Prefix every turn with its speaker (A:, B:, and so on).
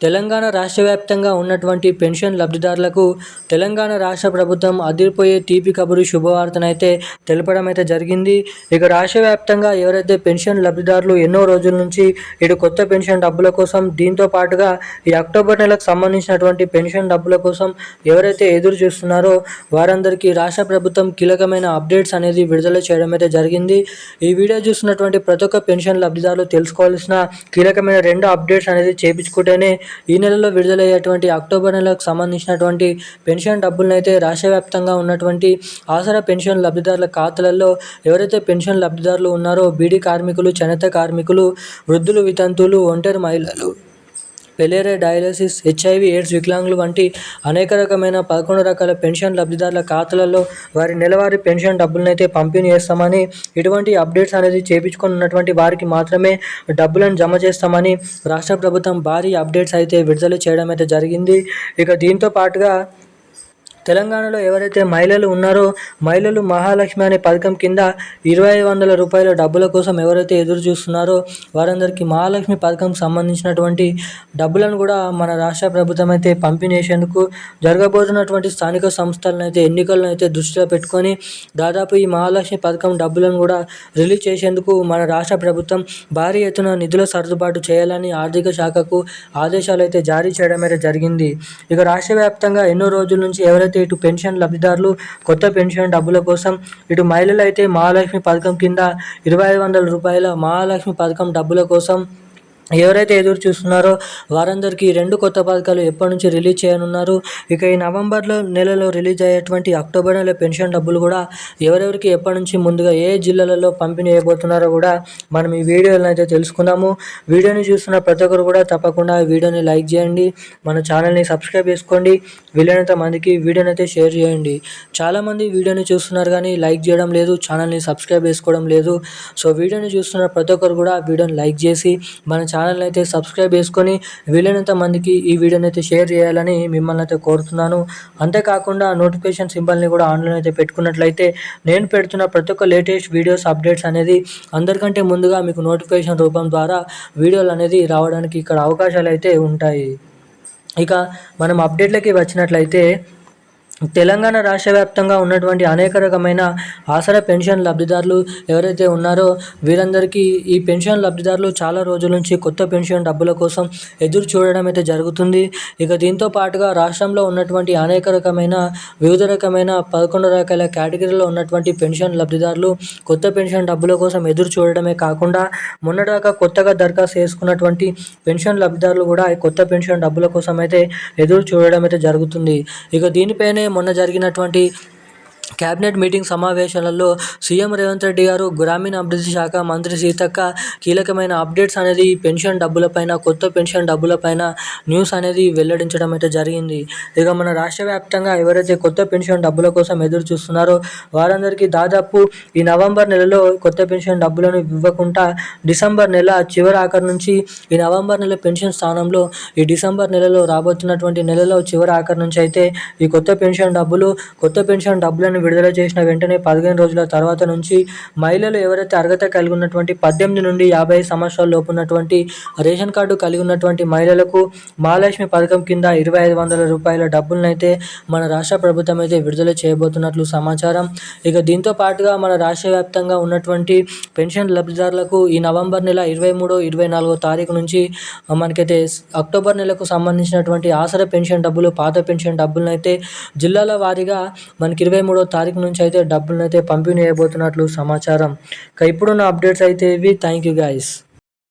A: Telangana రాష్ట్ర వ్యాప్తంగా ఉన్నటువంటి పెన్షన్ లబ్ధిదారులకు తెలంగాణ రాష్ట్ర ప్రభుత్వం అదిరిపోయే తీపి కబురు శుభవార్తనైతే తెలపడం అయితే జరిగింది. ఇక రాష్ట్ర వ్యాప్తంగా ఎవరైతే పెన్షన్ లబ్ధిదారులు ఎన్నో రోజుల నుంచి ఇటు కొత్త పెన్షన్ డబ్బుల కోసం దీంతో పాటుగా ఈ అక్టోబర్ నెలకు సంబంధించినటువంటి పెన్షన్ డబ్బుల కోసం ఎవరైతే ఎదురు చూస్తున్నారో వారందరికీ రాష్ట్ర ప్రభుత్వం కీలకమైన అప్డేట్స్ అనేది విడుదల చేయడం అయితే జరిగింది. ఈ వీడియో చూస్తున్నటువంటి ప్రతి ఒక్క పెన్షన్ లబ్ధిదారులు తెలుసుకోవాల్సిన కీలకమైన రెండు అప్డేట్స్ అనేది చేపించుకుంటేనే ఈ నెలలో విడుదలయ్యేటువంటి అక్టోబర్ నెలకు సంబంధించినటువంటి పెన్షన్ డబ్బులనైతే రాష్ట్ర వ్యాప్తంగా ఉన్నటువంటి ఆసరా పెన్షన్ లబ్ధిదారుల ఖాతాలలో ఎవరైతే పెన్షన్ లబ్ధిదారులు ఉన్నారో బీడీ కార్మికులు చేనేత కార్మికులు వృద్ధులు వితంతువులు ఒంటరి మహిళలు పెలేరే డయాలసిస్ హెచ్ఐవి ఎయిడ్స్ వికలాంగులు వంటి అనేక రకమైన పదకొండు రకాల పెన్షన్ లబ్ధిదారుల ఖాతాలలో వారి నెలవారీ పెన్షన్ డబ్బులను అయితే పంపిణీ చేస్తామని ఇటువంటి అప్డేట్స్ అనేది చేపించుకొని ఉన్నటువంటి వారికి మాత్రమే డబ్బులను జమ చేస్తామని రాష్ట్ర ప్రభుత్వం భారీ అప్డేట్స్ అయితే విడుదల చేయడం అయితే జరిగింది. ఇక దీంతో పాటుగా తెలంగాణలో ఎవరైతే మహిళలు ఉన్నారో మహిళలు మహాలక్ష్మి అనే పథకం కింద ఇరవై వందల రూపాయల డబ్బుల కోసం ఎవరైతే ఎదురు చూస్తున్నారో వారందరికీ మహాలక్ష్మి పథకం సంబంధించినటువంటి డబ్బులను కూడా మన రాష్ట్ర ప్రభుత్వం అయితే పంపిణీ చేసేందుకు జరగబోతున్నటువంటి స్థానిక సంస్థలను అయితే ఎన్నికలను అయితే దృష్టిలో పెట్టుకొని దాదాపు ఈ మహాలక్ష్మి పథకం డబ్బులను కూడా రిలీజ్ చేసేందుకు మన రాష్ట్ర ప్రభుత్వం భారీ ఎత్తున నిధుల సర్దుబాటు చేయాలని ఆర్థిక శాఖకు ఆదేశాలు అయితే జారీ చేయడం అయితే జరిగింది. ఇక రాష్ట్ర వ్యాప్తంగా ఎన్నో రోజుల నుంచి ఎవరైతే అయితే ఇటు పెన్షన్ లబ్ధిదారులు కొత్త పెన్షన్ డబ్బుల కోసం ఇటు మహిళలు అయితే మహాలక్ష్మి పథకం కింద ఇరవై ఐదు వందల రూపాయల మహాలక్ష్మి పథకం డబ్బుల కోసం ఎవరైతే ఎదురు చూస్తున్నారో వారందరికీ రెండు కొత్త పథకాలు ఎప్పటి నుంచి రిలీజ్ చేయనున్నారు. ఇక ఈ నవంబర్లో నెలలో రిలీజ్ అయ్యేటువంటి అక్టోబర్ నెల పెన్షన్ డబ్బులు కూడా ఎవరెవరికి ఎప్పటి నుంచి ముందుగా ఏ జిల్లాలలో పంపిణీ చేయబోతున్నారో కూడా మనం ఈ వీడియోలో అయితే తెలుసుకుందాము. వీడియోని చూస్తున్న ప్రతి ఒక్కరు కూడా తప్పకుండా వీడియోని లైక్ చేయండి. మన ఛానల్ని సబ్స్క్రైబ్ చేసుకోండి. వీలైనంత మందికి వీడియోని అయితే షేర్ చేయండి. చాలామంది వీడియోని చూస్తున్నారు కానీ లైక్ చేయడం లేదు ఛానల్ని సబ్స్క్రైబ్ చేసుకోవడం లేదు. సో వీడియోని చూస్తున్న ప్రతి ఒక్కరు కూడా వీడియోని లైక్ చేసి మన ఛానల్ని అయితే సబ్స్క్రైబ్ చేసుకొని వీలైనంత మందికి ఈ వీడియోని అయితే షేర్ చేయాలని మిమ్మల్ని అయితే కోరుతున్నాను. అంతేకాకుండా నోటిఫికేషన్ సింబల్ని కూడా ఆన్లైన్ అయితే పెట్టుకున్నట్లయితే నేను పెడుతున్న ప్రతి ఒక్క లేటెస్ట్ వీడియోస్ అప్డేట్స్ అనేది అందరికంటే ముందుగా మీకు నోటిఫికేషన్ రూపం ద్వారా వీడియోలు అనేది రావడానికి ఇక్కడ అవకాశాలు అయితే ఉంటాయి. ఇక మనం అప్డేట్లకి వచ్చినట్లయితే తెలంగాణ రాష్ట్ర వ్యాప్తంగా ఉన్నటువంటి అనేక రకమైన ఆసరా పెన్షన్ లబ్ధిదారులు ఎవరైతే ఉన్నారో వీరందరికీ ఈ పెన్షన్ లబ్ధిదారులు చాలా రోజుల నుంచి కొత్త పెన్షన్ డబ్బుల కోసం ఎదురు చూడడం అయితే జరుగుతుంది. ఇక దీంతో పాటుగా రాష్ట్రంలో ఉన్నటువంటి అనేక రకమైన వివిధ రకమైన పదకొండు రకాల కేటగిరీలో ఉన్నటువంటి పెన్షన్ లబ్ధిదారులు కొత్త పెన్షన్ డబ్బుల కోసం ఎదురు చూడడమే కాకుండా మొన్నటిదాకా కొత్తగా దరఖాస్తు చేసుకున్నటువంటి పెన్షన్ లబ్ధిదారులు కూడా కొత్త పెన్షన్ డబ్బుల కోసం అయితే ఎదురు చూడడం అయితే జరుగుతుంది. ఇక దీనిపైనే మొన్న జరిగినటువంటి కేబినెట్ మీటింగ్ సమావేశాలలో సీఎం రేవంత్ రెడ్డి గారు గ్రామీణ అభివృద్ధి శాఖ మంత్రి సీతక్క కీలకమైన అప్డేట్స్ అనేది పెన్షన్ డబ్బులపైన కొత్త పెన్షన్ డబ్బులపైన న్యూస్ అనేది వెల్లడించడం అయితే జరిగింది. ఇక మన రాష్ట్ర వ్యాప్తంగా ఎవరైతే కొత్త పెన్షన్ డబ్బుల కోసం ఎదురు చూస్తున్నారో వారందరికీ దాదాపు ఈ నవంబర్ నెలలో కొత్త పెన్షన్ డబ్బులను ఇవ్వకుండా డిసెంబర్ నెల చివరి ఆఖరి నుంచి ఈ నవంబర్ నెల పెన్షన్ స్థానంలో ఈ డిసెంబర్ నెలలో రాబోతున్నటువంటి నెలలో చివరి ఆఖరి నుంచి అయితే ఈ కొత్త పెన్షన్ డబ్బులు కొత్త పెన్షన్ డబ్బులను పథకాన్ని విడుదల చేసిన వెంటనే పదిహేను రోజుల తర్వాత నుంచి మహిళలు ఎవరైతే అర్హత కలిగి ఉన్నటువంటి పద్దెనిమిది నుండి యాభై సంవత్సరాల లోపు ఉన్నటువంటి రేషన్ కార్డు కలిగి ఉన్నటువంటి మహిళలకు మహాలక్ష్మి పథకం కింద ఇరవై ఐదు వందల రూపాయల డబ్బులను అయితే మన రాష్ట్ర ప్రభుత్వం అయితే విడుదల చేయబోతున్నట్లు సమాచారం. ఇక దీంతో పాటుగా మన రాష్ట్ర వ్యాప్తంగా ఉన్నటువంటి పెన్షన్ లబ్ధిదారులకు ఈ నవంబర్ నెల ఇరవై మూడో ఇరవై నాలుగో తారీఖు నుంచి మనకైతే అక్టోబర్ నెలకు సంబంధించినటువంటి ఆసర పెన్షన్ డబ్బులు పాత పెన్షన్ డబ్బులను అయితే జిల్లాల వారీగా మనకి ఇరవై మూడో తారీఖు నుంచి అయితే డబ్బులను అయితే పంపిణీ చేయబోతున్నట్లు సమాచారం. ఇక ఇప్పుడున్న అప్డేట్స్ అయితే ఇవి. Thank you guys